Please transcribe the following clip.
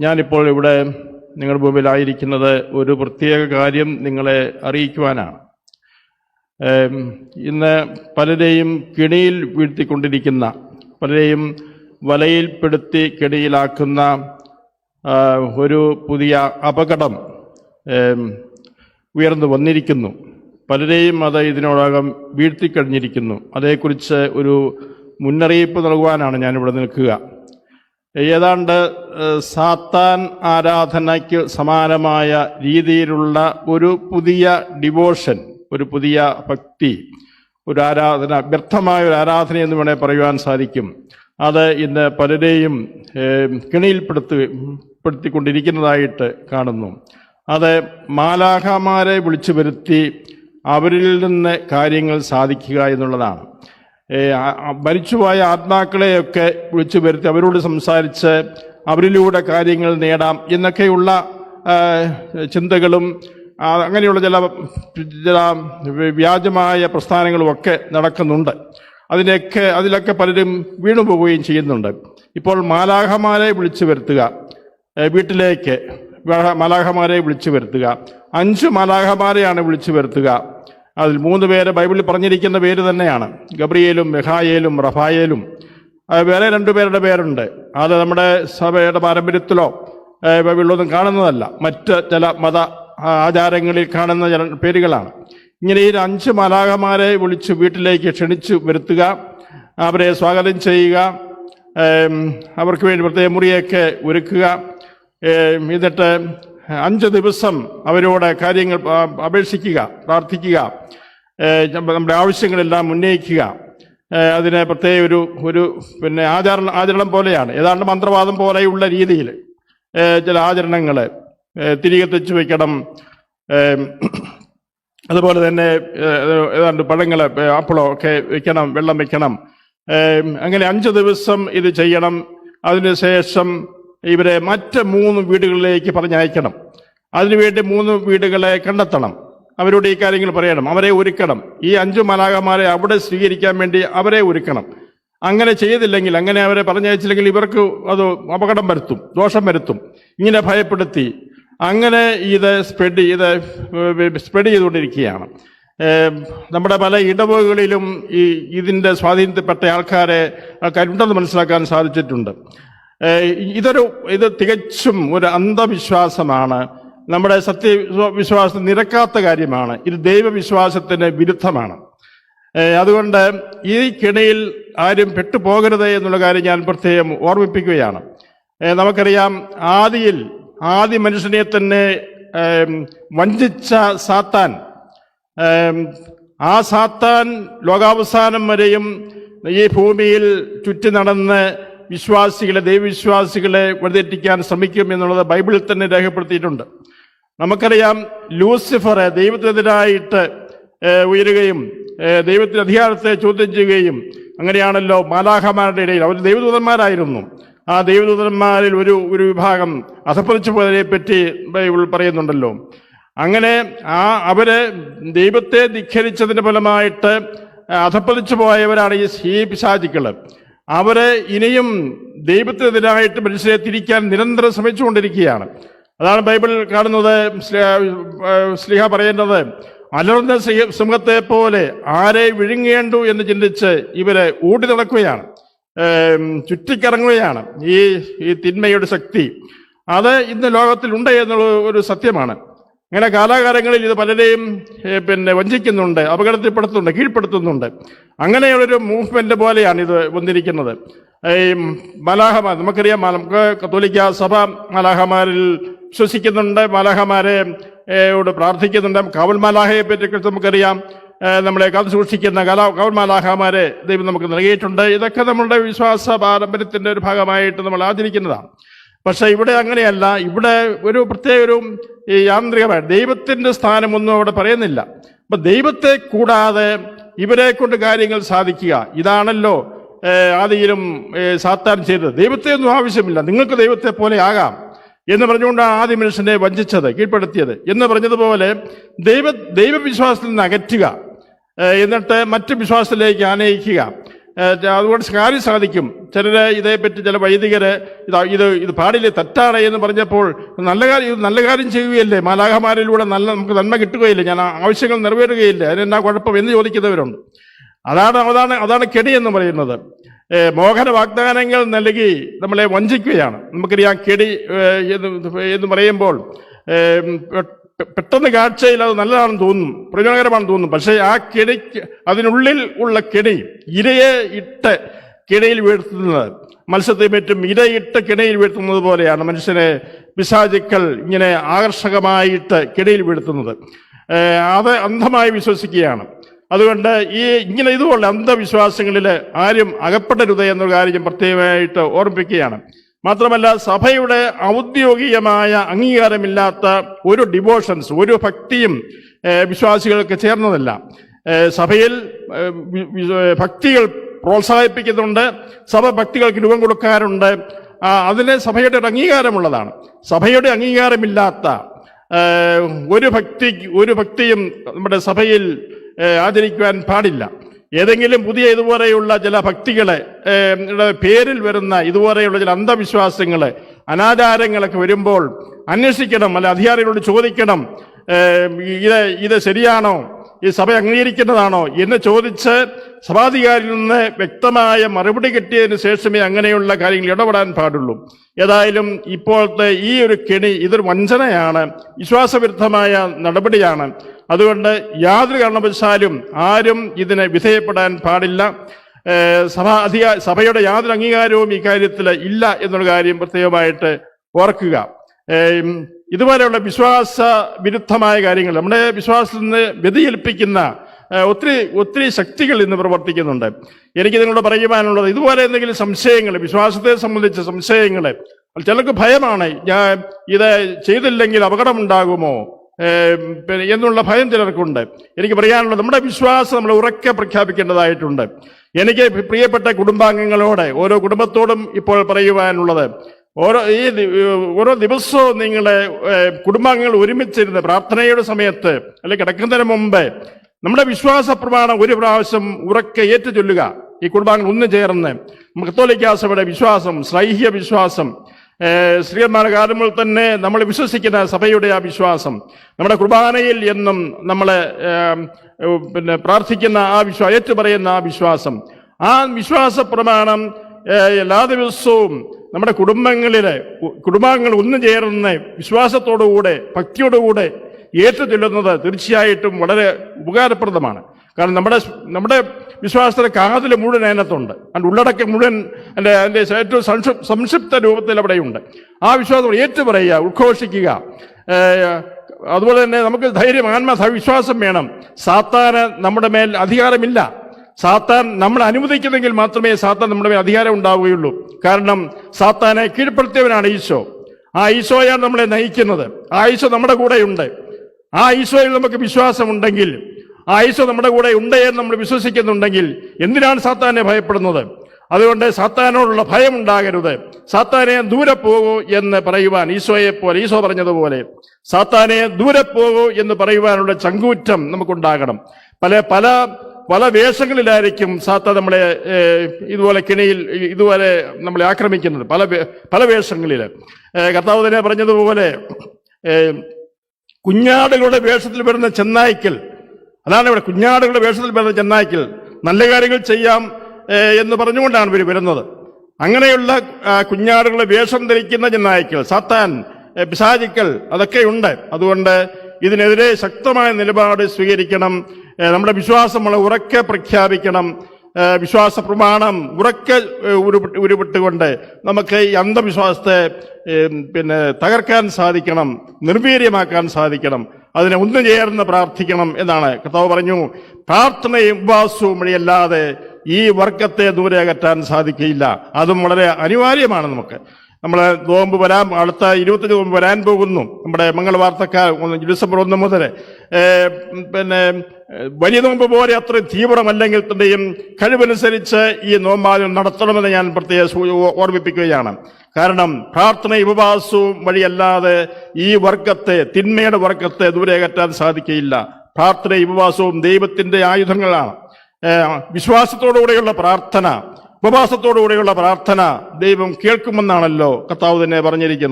ഞാനിപ്പോൾ ഇവിടെ നിങ്ങളുടെ മുമ്പിലായിരിക്കുന്നത് ഒരു പ്രത്യേക കാര്യം നിങ്ങളെ അറിയിക്കുവാനാണ്. ഇന്ന് പലരെയും കിണിയിൽ വീഴ്ത്തിക്കൊണ്ടിരിക്കുന്ന പലരെയും വലയിൽപ്പെടുത്തി കിണിയിലാക്കുന്ന ഒരു പുതിയ അപകടം ഉയർന്നു വന്നിരിക്കുന്നു. പലരെയും അത് ഇതിനോടകം വീഴ്ത്തിക്കഴിഞ്ഞിരിക്കുന്നു. അതേക്കുറിച്ച് ഒരു മുന്നറിയിപ്പ് നൽകുവാനാണ് ഞാനിവിടെ നിൽക്കുക. ഏതാണ്ട് സാത്താൻ ആരാധനയ്ക്ക് സമാനമായ രീതിയിലുള്ള ഒരു പുതിയ ഡിവോഷൻ ഒരു പുതിയ ഭക്തി ഒരു ആരാധന വ്യർത്ഥമായ ഒരു ആരാധന എന്ന് വേണേൽ പറയുവാൻ സാധിക്കും. അത് ഇന്ന് പലരെയും ഏഹ്, കെണിയിൽപ്പെടുത്തി പെടുത്തിക്കൊണ്ടിരിക്കുന്നതായിട്ട് കാണുന്നു. അത് മാലാഖമാരെ വിളിച്ചു വരുത്തി അവരിൽ നിന്ന് കാര്യങ്ങൾ സാധിക്കുക എന്നുള്ളതാണ്. മരിച്ചുപോയ ആത്മാക്കളെയൊക്കെ വിളിച്ചു വരുത്തി അവരോട് സംസാരിച്ച് അവരിലൂടെ കാര്യങ്ങൾ നേടാം എന്നൊക്കെയുള്ള ചിന്തകളും അങ്ങനെയുള്ള ചില ചില വ്യാജമായ പ്രസ്ഥാനങ്ങളുമൊക്കെ നടക്കുന്നുണ്ട്. അതിനൊക്കെ അതിലൊക്കെ പലരും വീണു പോവുകയും ചെയ്യുന്നുണ്ട്. ഇപ്പോൾ മാലാഹമാരെ വിളിച്ചു വരുത്തുക വീട്ടിലേക്ക് മാലാഹമാരെ വിളിച്ചു വരുത്തുക അഞ്ച് മാലാഹമാരെയാണ് വിളിച്ചു വരുത്തുക. അതിൽ മൂന്ന് പേര് ബൈബിളിൽ പറഞ്ഞിരിക്കുന്ന പേര് തന്നെയാണ്. ഗബ്രിയേലും മെഹായേലും റഫായേലും. വേറെ രണ്ടു പേരുടെ പേരുണ്ട്. അത് നമ്മുടെ സഭയുടെ പാരമ്പര്യത്തിലോ ബൈബിളിലൊന്നും കാണുന്നതല്ല. മറ്റ് ചില മത ആചാരങ്ങളിൽ കാണുന്ന പേരുകളാണ്. ഇങ്ങനെ ഈ അഞ്ച് മലാഹമാരെ വിളിച്ച് വീട്ടിലേക്ക് ക്ഷണിച്ചു വരുത്തുക അവരെ സ്വാഗതം ചെയ്യുക അവർക്ക് വേണ്ടി പ്രത്യേക മുറിയൊക്കെ ഒരുക്കുക എന്നിട്ട് അഞ്ച് ദിവസം അവരോട് കാര്യങ്ങൾ അപേക്ഷിക്കുക പ്രാർത്ഥിക്കുക നമ്മുടെ ആവശ്യങ്ങളെല്ലാം ഉന്നയിക്കുക. അതിനെ പ്രത്യേക ഒരു ഒരു പിന്നെ ആചാരണ ആചരണം പോലെയാണ്. ഏതാണ്ട് മന്ത്രവാദം പോലെയുള്ള രീതിയിൽ ചില ആചരണങ്ങൾ തിരികെ തെച്ചു വയ്ക്കണം അതുപോലെ തന്നെ ഏതാണ്ട് പഴങ്ങൾ ആപ്പിളോ ഒക്കെ വെക്കണം വെള്ളം വെക്കണം. അങ്ങനെ അഞ്ച് ദിവസം ഇത് ചെയ്യണം. അതിനുശേഷം ഇവരെ മറ്റ് മൂന്ന് വീടുകളിലേക്ക് പറഞ്ഞയക്കണം. അതിനുവേണ്ടി മൂന്ന് വീടുകളെ കണ്ടെത്തണം. അവരോട് ഈ കാര്യങ്ങൾ പറയണം. അവരെ ഒരുക്കണം. ഈ അഞ്ചു മലാകമാരെ അവിടെ സ്വീകരിക്കാൻ വേണ്ടി അവരെ ഒരുക്കണം. അങ്ങനെ ചെയ്തില്ലെങ്കിൽ അങ്ങനെ അവരെ പറഞ്ഞയച്ചില്ലെങ്കിൽ ഇവർക്ക് അത് അപകടം വരുത്തും ദോഷം വരുത്തും. ഇങ്ങനെ ഭയപ്പെടുത്തി അങ്ങനെ ഇത് സ്പ്രെഡ് ചെയ്ത് സ്പ്രെഡ് ചെയ്തുകൊണ്ടിരിക്കുകയാണ്. നമ്മുടെ പല ഇടവുകളിലും ഈ ഇതിന്റെ സ്വാധീനത്തിൽപ്പെട്ട ആൾക്കാരെ ആൾക്കാരുണ്ടെന്ന് മനസ്സിലാക്കാൻ സാധിച്ചിട്ടുണ്ട്. ഇതൊരു ഇത് തികച്ചും ഒരു അന്ധവിശ്വാസമാണ്. നമ്മുടെ സത്യവിശ്വാസം നിരക്കാത്ത കാര്യമാണ്. ഇത് ദൈവവിശ്വാസത്തിന് വിരുദ്ധമാണ്. അതുകൊണ്ട് ഈ കിണയിൽ ആരും പെട്ടുപോകരുത് എന്നുള്ള കാര്യം ഞാൻ പ്രത്യേകം ഓർമ്മിപ്പിക്കുകയാണ്. നമുക്കറിയാം ആദിയിൽ ആദി മനുഷ്യനെ തന്നെ വഞ്ചിച്ച സാത്താൻ. ആ സാത്താൻ ലോകാവസാനം വരെയും ഈ ഭൂമിയിൽ ചുറ്റി നടന്ന് വിശ്വാസികളെ ദൈവവിശ്വാസികളെ വഴിതെറ്റിക്കാൻ ശ്രമിക്കും എന്നുള്ളത് ബൈബിളിൽ തന്നെ രേഖപ്പെടുത്തിയിട്ടുണ്ട്. നമുക്കറിയാം ലൂസിഫറെ ദൈവത്തിനെതിരായിട്ട് ഉയരുകയും ദൈവത്തിന്റെ അധികാരത്തെ ചോദ്യം ചെയ്യുകയും അങ്ങനെയാണല്ലോ മാലാഹമാരുടെ ഇടയിൽ. അവർ ദൈവദൂതന്മാരായിരുന്നു. ആ ദൈവദൂതന്മാരിൽ ഒരു ഒരു വിഭാഗം അധപ്പതിച്ചു പോയതിനെ പറ്റി ബൈബിൾ പറയുന്നുണ്ടല്ലോ. അങ്ങനെ ആ അവർ ദൈവത്തെ ധിഖരിച്ചതിന്റെ ഫലമായിട്ട് അധപ്പതിച്ചു പോയവരാണ് ഈ ഈ പിശാചുക്കൾ. അവർ ഇനിയും ദൈവത്തിനെതിരായിട്ട് മനുഷ്യരെ തിരിക്കാൻ നിരന്തരം ശ്രമിച്ചുകൊണ്ടിരിക്കുകയാണ്. അതാണ് ബൈബിളിൽ കാണുന്നത് സ്ലിഹ പറയേണ്ടത്. അലർന്ന സിംഹത്തെ പോലെ ആരെ വിഴുങ്ങേണ്ടു എന്ന് ചിന്തിച്ച് ഇവരെ ഓടി നടക്കുകയാണ്. ചുറ്റിക്കറങ്ങുകയാണ് ഈ ഈ തിന്മയുടെ ശക്തി. അത് ഇന്ന് ലോകത്തിലുണ്ട് എന്നുള്ള ഒരു സത്യമാണ്. അങ്ങനെ കാലാകാലങ്ങളിൽ ഇത് പലരെയും പിന്നെ വഞ്ചിക്കുന്നുണ്ട് അപകടത്തിൽപ്പെടുത്തുന്നുണ്ട് കീഴ്പ്പെടുത്തുന്നുണ്ട്. അങ്ങനെയുള്ളൊരു മൂവ്മെന്റ് പോലെയാണ് ഇത് വന്നിരിക്കുന്നത്. ഈ മലാഹമാർ നമുക്കറിയാം നമുക്ക് കത്തോലിക്ക സഭ മലാഹമാരിൽ വിശ്വസിക്കുന്നുണ്ട്. മലാഹമാരെ യോട് പ്രാർത്ഥിക്കുന്നുണ്ട്. കാവൽ മലാഹയെ പറ്റി നമുക്കറിയാം. നമ്മളെ കാത്തു സൂക്ഷിക്കുന്ന കലാ കവൽ മലാഹമാരെ ദൈവം നമുക്ക് നൽകിയിട്ടുണ്ട്. ഇതൊക്കെ നമ്മളുടെ വിശ്വാസ പാരമ്പര്യത്തിന്റെ ഒരു ഭാഗമായിട്ട് നമ്മൾ ആചരിക്കുന്നതാണ് പക്ഷെ ഇവിടെ അങ്ങനെയല്ല. ഇവിടെ ഒരു പ്രത്യേക ഒരു യാന്ത്രികമായ ദൈവത്തിന്റെ സ്ഥാനമൊന്നും അവിടെ പറയുന്നില്ല. അപ്പൊ ദൈവത്തെ കൂടാതെ ഇവരെ കൊണ്ട് കാര്യങ്ങൾ സാധിക്കുക ഇതാണല്ലോ ആദിയിലും സാത്താൻ ചെയ്തത്. ദൈവത്തെ ഒന്നും ആവശ്യമില്ല. നിങ്ങൾക്ക് ദൈവത്തെ പോലെ ആകാം എന്ന് പറഞ്ഞുകൊണ്ടാണ് ആദ്യ മനുഷ്യനെ വഞ്ചിച്ചത് കീഴ്പ്പെടുത്തിയത്. എന്ന് പറഞ്ഞതുപോലെ ദൈവ ദൈവവിശ്വാസത്തിൽ നിന്ന് അകറ്റുക എന്നിട്ട് മറ്റു വിശ്വാസത്തിലേക്ക് ആനയിക്കുക. അതുകൊണ്ട് കാര്യം സാധിക്കും. ചിലര് ഇതേപ്പറ്റി ചില വൈദികര് ഇത് ഇത് ഇത് പാടില്ലേ തെറ്റാണ് എന്ന് പറഞ്ഞപ്പോൾ നല്ല കാര്യം ഇത് നല്ല കാര്യം ചെയ്യുകയല്ലേ? മാലാഹമാരിലൂടെ നല്ല നമുക്ക് നന്മ കിട്ടുകയില്ല? ഞാൻ ആവശ്യങ്ങൾ നിറവേറുകയില്ല? അതിനെന്നാ കുഴപ്പം എന്ന് ചോദിക്കുന്നവരുണ്ട്. അതാണ് അതാണ് അതാണ് കെണി എന്ന് പറയുന്നത്. മോഹന വാഗ്ദാനങ്ങൾ നൽകി നമ്മളെ വഞ്ചിക്കുകയാണ്. നമുക്കറിയാം കെടി എന്ന് പറയുമ്പോൾ പെട്ടെന്ന് കാഴ്ചയിൽ അത് നല്ലതാണെന്ന് തോന്നും പ്രയോജനകരമാണെന്ന് തോന്നും. പക്ഷേ ആ കെണിക്ക് അതിനുള്ളിൽ ഉള്ള കെണി ഇരയെ ഇട്ട് കിണയിൽ വീഴ്ത്തുന്നത് മത്സ്യത്തെ പറ്റും ഇരയിട്ട് കിണയിൽ വീഴ്ത്തുന്നത് പോലെയാണ് മനുഷ്യനെ പിശാചുക്കൾ ഇങ്ങനെ ആകർഷകമായിട്ട് കിണയിൽ വീഴ്ത്തുന്നത്. അത് അന്ധമായി വിശ്വസിക്കുകയാണ്. അതുകൊണ്ട് ഈ ഇങ്ങനെ ഇതുപോലെ അന്ധവിശ്വാസങ്ങളിൽ ആരും അകപ്പെടരുത് എന്നൊരു കാര്യം പ്രത്യേകമായിട്ട് ഓർമ്മിപ്പിക്കുകയാണ്. മാത്രമല്ല സഭയുടെ ഔദ്യോഗികമായ അംഗീകാരമില്ലാത്ത ഒരു ഡിവോഷൻസ് ഒരു ഭക്തിയും വിശ്വാസികൾക്ക് ചേർന്നതല്ല. സഭയിൽ ഭക്തികൾ പ്രോത്സാഹിപ്പിക്കുന്നുണ്ട് സഭ ഭക്തികൾക്ക് രൂപം കൊടുക്കാറുണ്ട്. അതിന് സഭയുടെ ഒരു അംഗീകാരമുള്ളതാണ്. സഭയുടെ അംഗീകാരമില്ലാത്ത ഒരു ഭക്തി ഒരു ഭക്തിയും നമ്മുടെ സഭയിൽ ആചരിക്കുവാൻ പാടില്ല. ഏതെങ്കിലും പുതിയ ഇതുപോലെയുള്ള ചില ഭക്തികളെ പേരിൽ വരുന്ന ഇതുപോലെയുള്ള ചില അന്ധവിശ്വാസങ്ങൾ അനാചാരങ്ങളൊക്കെ വരുമ്പോൾ അന്വേഷിക്കണം അല്ല അധികാരികളോട് ചോദിക്കണം ഇത് ഇത് ശരിയാണോ ഈ സഭ അംഗീകരിക്കുന്നതാണോ എന്ന് ചോദിച്ച് സഭാധികാരിയിൽ നിന്ന് വ്യക്തമായ മറുപടി കിട്ടിയതിന് ശേഷമേ അങ്ങനെയുള്ള കാര്യങ്ങൾ ഇടപെടാൻ പാടുള്ളൂ. ഏതായാലും ഇപ്പോഴത്തെ ഈ ഒരു കെണി ഇതൊരു വഞ്ചനയാണ് വിശ്വാസവിരുദ്ധമായ നടപടിയാണ്. അതുകൊണ്ട് യാതൊരു കാരണവശാലും ആരും ഇതിനെ വിധേയപ്പെടാൻ പാടില്ല. സഭ അധികാ സഭയുടെ യാതൊരു അംഗീകാരവും ഈ കാര്യത്തിൽ ഇല്ല എന്നുള്ള കാര്യം പ്രത്യേകമായിട്ട് ഓർക്കുക. ഇതുപോലെയുള്ള വിശ്വാസ വിരുദ്ധമായ കാര്യങ്ങൾ നമ്മുടെ വിശ്വാസത്തിൽ നിന്ന് വ്യതിചലിപ്പിക്കുന്ന ഏഹ് ഒത്തിരി ഒത്തിരി ശക്തികൾ ഇന്ന് പ്രവർത്തിക്കുന്നുണ്ട്. എനിക്ക് നിങ്ങളോട് പറയുവാനുള്ളത് ഇതുപോലെ എന്തെങ്കിലും സംശയങ്ങൾ വിശ്വാസത്തെ സംബന്ധിച്ച സംശയങ്ങൾ ചിലർക്ക് ഭയമാണ് ഞാൻ ഇത് ചെയ്തില്ലെങ്കിൽ അപകടമുണ്ടാകുമോ? പിന്നെ എന്നുള്ള ഭയം ചിലർക്കുണ്ട്. എനിക്ക് പറയാനുള്ളത് നമ്മുടെ വിശ്വാസം നമ്മൾ ഉറക്കെ പ്രഖ്യാപിക്കേണ്ടതായിട്ടുണ്ട്. എനിക്ക് പ്രിയപ്പെട്ട കുടുംബാംഗങ്ങളോട് ഓരോ കുടുംബത്തോടും ഇപ്പോൾ പറയുവാനുള്ളത് ഓരോ ഈ ഓരോ ദിവസവും നിങ്ങളുടെ കുടുംബാംഗങ്ങൾ ഒരുമിച്ചിരുന്ന് പ്രാർത്ഥനയുടെ സമയത്ത് അല്ലെങ്കിൽ കിടക്കുന്നതിന് മുമ്പ് നമ്മുടെ വിശ്വാസ പ്രമാണം ഒരു പ്രാവശ്യം ഉറക്കെ ഏറ്റു ചൊല്ലുക ഈ കുടുംബാംഗങ്ങൾ ഒന്ന് ചേർന്ന് നമുക്ക് വിശ്വാസം സ്ലൈഹ്യ വിശ്വാസം ഏഹ്, കാലമ്പോൾ തന്നെ നമ്മൾ വിശ്വസിക്കുന്ന സഭയുടെ ആ വിശ്വാസം നമ്മുടെ കുർബാനയിൽ എന്നും ഏഹ്, പിന്നെ പ്രാർത്ഥിക്കുന്ന ആ വിശ്വാസം ഏറ്റുപറയുന്ന ആ വിശ്വാസം. ആ വിശ്വാസ പ്രമാണം എല്ലാ ദിവസവും നമ്മുടെ കുടുംബങ്ങളിലെ കുടുംബാംഗങ്ങൾ ഒന്നു ചേർന്ന് വിശ്വാസത്തോടുകൂടെ ഭക്തിയോടുകൂടെ ഏറ്റു ചൊല്ലുന്നത് തീർച്ചയായിട്ടും വളരെ ഉപകാരപ്രദമാണ്. കാരണം നമ്മുടെ നമ്മുടെ വിശ്വാസത്തിന്റെ കാതിൽ മുഴുവൻ അതിനകത്തുണ്ട്. അതിന്റെ ഉള്ളടക്കം മുഴുവൻ അതിന്റെ അതിന്റെ ഏറ്റവും സംക്ഷിപ് സംക്ഷിപ്ത രൂപത്തിൽ അവിടെയുണ്ട്. ആ വിശ്വാസം ഏറ്റു പറയുക ഉദ്ഘോഷിക്കുക അതുപോലെ തന്നെ നമുക്ക് ധൈര്യം ആത്മ വിശ്വാസം വേണം. സാത്താന് നമ്മുടെ മേൽ അധികാരമില്ല. സാത്താൻ നമ്മൾ അനുവദിക്കുന്നെങ്കിൽ മാത്രമേ സാത്താൻ നമ്മുടെ മേൽ അധികാരം ഉണ്ടാവുകയുള്ളൂ. കാരണം സാത്താനെ കീഴ്പ്പെടുത്തിയവനാണ് ഈശോ. ആ ഈശോയാണ് നമ്മളെ നയിക്കുന്നത്. ആ ഈശോ നമ്മുടെ കൂടെയുണ്ട്. ആ ഈശോയിൽ നമുക്ക് വിശ്വാസമുണ്ടെങ്കിൽ ആ ഈശോ നമ്മുടെ കൂടെ ഉണ്ട് എന്ന് നമ്മൾ വിശ്വസിക്കുന്നുണ്ടെങ്കിൽ എന്തിനാണ് സാത്താനെ ഭയപ്പെടുന്നത്? അതുകൊണ്ട് സാത്താനോടുള്ള ഭയം ഉണ്ടാകരുത്. സാത്താനെ ദൂരെ പോകൂ എന്ന് പറയുവാൻ ഈശോയെ പോലെ ഈശോ പറഞ്ഞതുപോലെ സാത്താനെ ദൂരെ പോകൂ എന്ന് പറയുവാനുള്ള ചങ്കൂറ്റം നമുക്കുണ്ടാകണം. പല പല പല വേഷങ്ങളിലായിരിക്കും സാത്ത നമ്മളെ ഇതുപോലെ കിണിയിൽ ഇതുപോലെ നമ്മളെ ആക്രമിക്കുന്നത്. പല പല വേഷങ്ങളിൽ കർത്താവ് തന്നെ പറഞ്ഞതുപോലെ കുഞ്ഞാടുകളുടെ വേഷത്തിൽ വരുന്ന ചെന്നായ്ക്കൽ അതാണ് ഇവിടെ കുഞ്ഞാടുകളുടെ വേഷത്തിൽ വരുന്ന ചെന്നായ്ക്കൽ നല്ല കാര്യങ്ങൾ ചെയ്യാം എന്ന് പറഞ്ഞുകൊണ്ടാണ് ഇവർ വരുന്നത്. അങ്ങനെയുള്ള കുഞ്ഞാടുകളുടെ വേഷം ധരിക്കുന്ന ചെന്നായ്ക്കൾ സാത്താൻ പിശാചിക്കൽ അതൊക്കെ ഉണ്ട് അതുകൊണ്ട് ഇതിനെതിരെ ശക്തമായ നിലപാട് സ്വീകരിക്കണം. നമ്മുടെ വിശ്വാസം നമ്മൾ ഉറക്കെ പ്രഖ്യാപിക്കണം. വിശ്വാസ പ്രമാണം ഉറക്കെ ഉരുപിട്ട് ഉരുപിട്ടുകൊണ്ട് നമുക്ക് ഈ അന്ധവിശ്വാസത്തെ പിന്നെ തകർക്കാൻ സാധിക്കണം നിർവീര്യമാക്കാൻ സാധിക്കണം. അതിനെ ഒന്നു ചേർന്ന് പ്രാർത്ഥിക്കണം എന്നാണ്. കർത്താവ് പറഞ്ഞു പ്രാർത്ഥനയും ഉപവാസവും വഴിയല്ലാതെ ഈ വർഗത്തെ ദൂരെ അകറ്റാൻ സാധിക്കുകയില്ല. അതും വളരെ അനിവാര്യമാണ് നമുക്ക്. നമ്മൾ നോമ്പ് വരാൻ അടുത്ത ഇരുപത്തഞ്ച് നോമ്പ് വരാൻ പോകുന്നു. നമ്മുടെ മംഗള വാർത്തക്കാർ ഡിസംബർ ഒന്ന് മുതൽ പിന്നെ വലിയ നോമ്പ് പോലെ അത്രയും തീവ്രമല്ലെങ്കിൽ തന്നെയും കഴിവനുസരിച്ച് ഈ നോമ്പാലും നടത്തണമെന്ന് ഞാൻ പ്രത്യേക ഓർമ്മിപ്പിക്കുകയാണ്. കാരണം പ്രാർത്ഥന ഉപവാസവും വഴിയല്ലാതെ ഈ വർഗത്തെ തിന്മയുടെ വർഗത്തെ ദൂരെ അകറ്റാൻ സാധിക്കുകയില്ല. പ്രാർത്ഥന ഉപവാസവും ദൈവത്തിന്റെ ആയുധങ്ങളാണ്. വിശ്വാസത്തോടുകൂടെയുള്ള പ്രാർത്ഥന ഉപവാസത്തോടുകൂടെയുള്ള പ്രാർത്ഥന ദൈവം കേൾക്കുമെന്നാണല്ലോ കർത്താവ് തന്നെ പറഞ്ഞിരിക്കുന്നത്.